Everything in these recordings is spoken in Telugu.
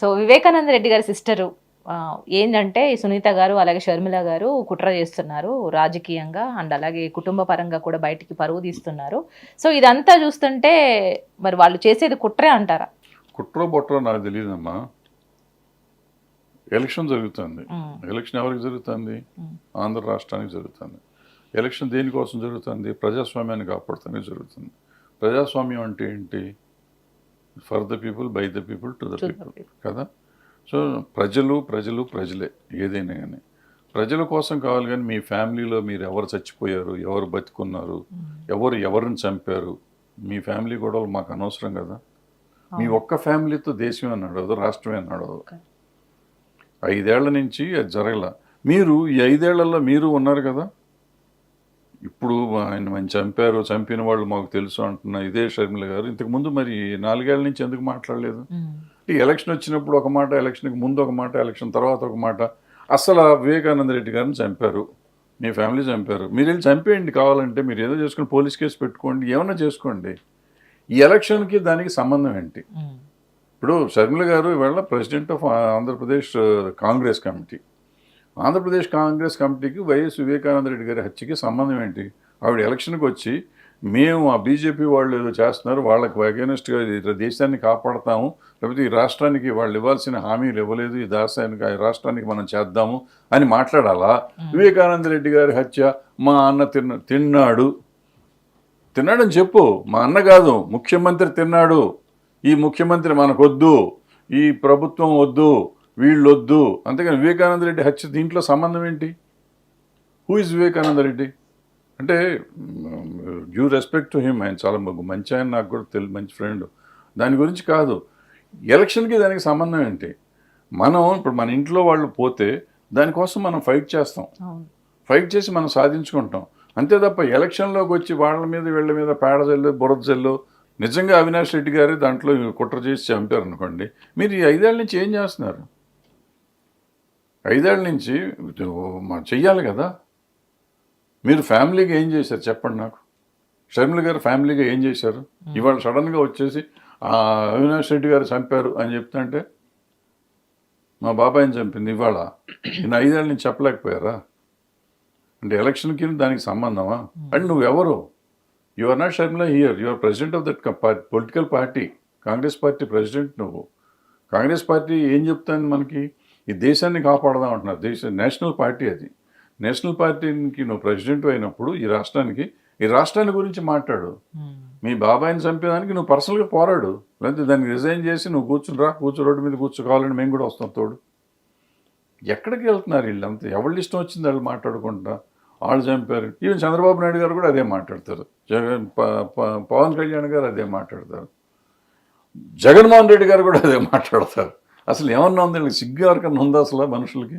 సో వివేకానంద రెడ్డి గారి సిస్టరు ఏంటంటే సునీత గారు అలాగే షర్మిల గారు కుట్ర చేస్తున్నారు రాజకీయంగా అండ్ అలాగే కుటుంబ పరంగా కూడా బయటికి పరువు తీస్తున్నారు. సో ఇదంతా చూస్తుంటే మరి వాళ్ళు చేసేది కుట్రే అంటారా? కుట్రో బొట్రో నాకు తెలియదమ్మా. ఎలక్షన్ జరుగుతుంది. ఎలక్షన్ ఎవరికి జరుగుతుంది? ఆంధ్ర రాష్ట్రానికి జరుగుతుంది. ఎలక్షన్ దేనికోసం జరుగుతుంది? ప్రజాస్వామ్యాన్ని కాపాడుతానికి జరుగుతుంది. ప్రజాస్వామ్యం అంటే ఏంటి? For the people by the people to the people. కదా సో ప్రజలు ప్రజలు ప్రజలే ఏదైనా కానీ ప్రజల కోసం కావాలి కానీ మీ ఫ్యామిలీలో మీరు ఎవరు చచ్చిపోయారు ఎవరు బతికున్నారు ఉమ్. ఎవరు ఎవరిని చంపారు మీ ఫ్యామిలీ గొడవలు మాకు అనవసరం కదా మీ. ఒక్క ఫ్యామిలీతో దేశమే నడవదు రాష్ట్రమే నడవదు. ఐదేళ్ళ నుంచి అది జరగల మీరు ఈ ఐదేళ్ళలో మీరు ఉన్నారు కదా ఇప్పుడు ఆయన మంచి చంపారు చంపిన వాళ్ళు మాకు తెలుసు అంటున్న ఇదే షర్మిల గారు. ఇంతకుముందు మరి నాలుగేళ్ళ నుంచి ఎందుకు మాట్లాడలేదు? ఎలక్షన్ వచ్చినప్పుడు ఒక మాట ఎలక్షన్కి ముందు ఒక మాట ఎలక్షన్ తర్వాత ఒక మాట. అసలు వివేకానంద రెడ్డి గారిని చంపారు. మీ ఫ్యామిలీ చంపారు. మీరు వెళ్ళి చంపేయండి. కావాలంటే మీరు ఏదో చేసుకుని పోలీస్ కేసు పెట్టుకోండి. ఏమన్నా చేసుకోండి. ఈ ఎలక్షన్కి దానికి సంబంధం ఏంటి? ఇప్పుడు షర్మిల గారు ఇవాళ president of Andhra Pradesh Congress committee. Andhra Pradesh Congress కమిటీకి వైఎస్ వివేకానంద రెడ్డి గారి హత్యకి సంబంధం ఏంటి? ఆవిడ ఎలక్షన్కి వచ్చి మేము ఆ బీజేపీ వాళ్ళు ఏదో చేస్తున్నారు వాళ్ళకి అగేనెస్ట్గా దేశాన్ని కాపాడతాము లేకపోతే ఈ రాష్ట్రానికి వాళ్ళు ఇవ్వాల్సిన హామీలు ఇవ్వలేదు ఈ దేశానికి ఈ రాష్ట్రానికి మనం చేద్దాము అని మాట్లాడాలా? వివేకానంద రెడ్డి గారి హత్య మా అన్న తిన్న తిన్నాడు. తిన్నాడని చెప్పు మా అన్న కాదు ముఖ్యమంత్రి తిన్నాడు. ఈ ముఖ్యమంత్రి మనకొద్దు ఈ ప్రభుత్వం వద్దు వీళ్ళు వద్దు అంతేగాని వివేకానంద రెడ్డి హత్య దీంట్లో సంబంధం ఏంటి? Who is Vivekananda Reddy? అంటే డ్యూ రెస్పెక్ట్ టు హిమ్ ఆయన చాలా మంచి ఆయన నాకు కూడా తెలి మంచి ఫ్రెండ్ దాని గురించి కాదు. ఎలక్షన్కి దానికి సంబంధం ఏంటి? మనం ఇప్పుడు మన ఇంట్లో వాళ్ళు పోతే దానికోసం మనం ఫైట్ చేస్తాం. ఫైట్ చేసి మనం సాధించుకుంటాం. అంతే తప్ప ఎలక్షన్లోకి వచ్చి వాళ్ళ మీద వీళ్ళ మీద పేడ జల్లు బురద జల్లు నిజంగా అవినాష్ రెడ్డి గారు దాంట్లో కుట్ర చేసి చంపారు అనుకోండి మీరు ఈ ఐదేళ్ళ నుంచి ఏం చేస్తున్నారు? ఐదేళ్ళ నుంచి చెయ్యాలి కదా? మీరు ఫ్యామిలీగా ఏం చేశారు? చెప్పండి నాకు. షర్మిల గారు ఫ్యామిలీగా ఏం చేశారు? ఇవాళ సడన్గా వచ్చేసి "ఆ, అవినాష్ రెడ్డి గారు చంపారు అని చెప్తుంటే మా బాబాయిని చంపింది ఇవాళ. నేను ఐదేళ్ళ నుంచి చెప్పలేకపోయారా? అంటే ఎలక్షన్కి దానికి సంబంధమా? అండ్ నువ్వెవరు you are not Sharmila here you are president of that political party Congress party president నువ్వు. కాంగ్రెస్ పార్టీ ఏం చెప్తాను మనకి? ఈ దేశాన్ని కాపాడదాం అంటున్నారు. దేశ నేషనల్ పార్టీ అది. నేషనల్ పార్టీకి నువ్వు ప్రెసిడెంట్ అయినప్పుడు ఈ రాష్ట్రానికి ఈ రాష్ట్రాన్ని గురించి మాట్లాడు. మీ బాబాయిని చంపేదానికి నువ్వు పర్సనల్గా పోరాడు. లేకపోతే దాన్ని రిజైన్ చేసి నువ్వు కూర్చుని రా కూర్చో రోడ్డు మీద కూర్చోవాలని మేము కూడా వస్తాం తోడు. ఎక్కడికి వెళ్తున్నారు వీళ్ళంతా? ఎవరి ఇష్టం వచ్చింది వాళ్ళు మాట్లాడుకుంటా? వాళ్ళు చంపారు. ఈవెన్ చంద్రబాబు నాయుడు గారు కూడా అదే మాట్లాడతారు. జగన్ పవన్ కళ్యాణ్ గారు అదే మాట్లాడతారు. జగన్మోహన్ రెడ్డి గారు కూడా అదే మాట్లాడతారు. అసలు ఏమన్నా ఉంది? సిగ్గు ఎవరికన్నా ఉందా అసలు మనుషులకి?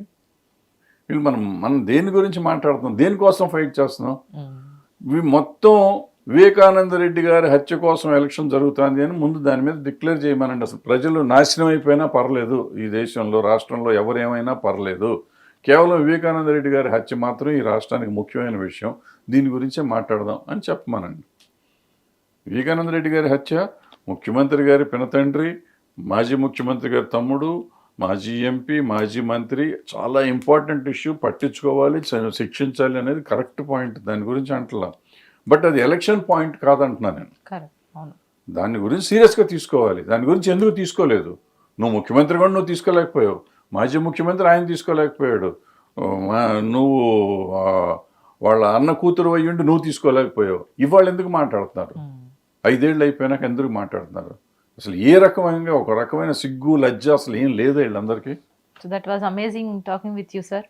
వీళ్ళు మనం మనం దేని గురించి మాట్లాడుతున్నాం? దేనికోసం ఫైట్ చేస్తున్నాం? మొత్తం వివేకానంద రెడ్డి గారి హత్య కోసం ఎలక్షన్ జరుగుతుంది అని ముందు దాని మీద డిక్లేర్ చేయమనండి. అసలు ప్రజలు నాశనం అయిపోయినా పర్లేదు. ఈ దేశంలో రాష్ట్రంలో ఎవరేమైనా పర్లేదు. కేవలం వివేకానంద రెడ్డి గారి హత్య మాత్రం ఈ రాష్ట్రానికి ముఖ్యమైన విషయం. దీని గురించే మాట్లాడదాం అని చెప్పమనండి. వివేకానంద రెడ్డి గారి హత్య ముఖ్యమంత్రి గారి పినతండ్రి మాజీ ముఖ్యమంత్రి గారి తమ్ముడు మాజీ ఎంపీ మాజీ మంత్రి చాలా ఇంపార్టెంట్ ఇష్యూ పట్టించుకోవాలి శిక్షించాలి అనేది కరెక్ట్ పాయింట్. దాని గురించి అంటలా. బట్ అది ఎలక్షన్ పాయింట్ కాదంటున్నాను నేను. దాని గురించి సీరియస్గా తీసుకోవాలి. దాని గురించి ఎందుకు తీసుకోలేదు? నువ్వు ముఖ్యమంత్రి కూడా నువ్వు తీసుకోలేకపోయావు. మాజీ ముఖ్యమంత్రి ఆయన తీసుకోలేకపోయాడు. నువ్వు వాళ్ళ అన్న కూతురు అయ్యుండి నువ్వు తీసుకోలేకపోయావు. ఇవాళ ఎందుకు మాట్లాడుతున్నారు ఐదేళ్ళు అయిపోయినాక ఎందుకు మాట్లాడుతున్నారు? అసలు ఏ రకమైన ఒక రకమైన సిగ్గు లజ్జ అసలు ఏం లేదు వీళ్ళందరికీ? So that was amazing talking with you sir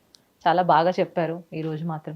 చాలా బాగా చెప్పారు ఈ రోజు మాత్రం.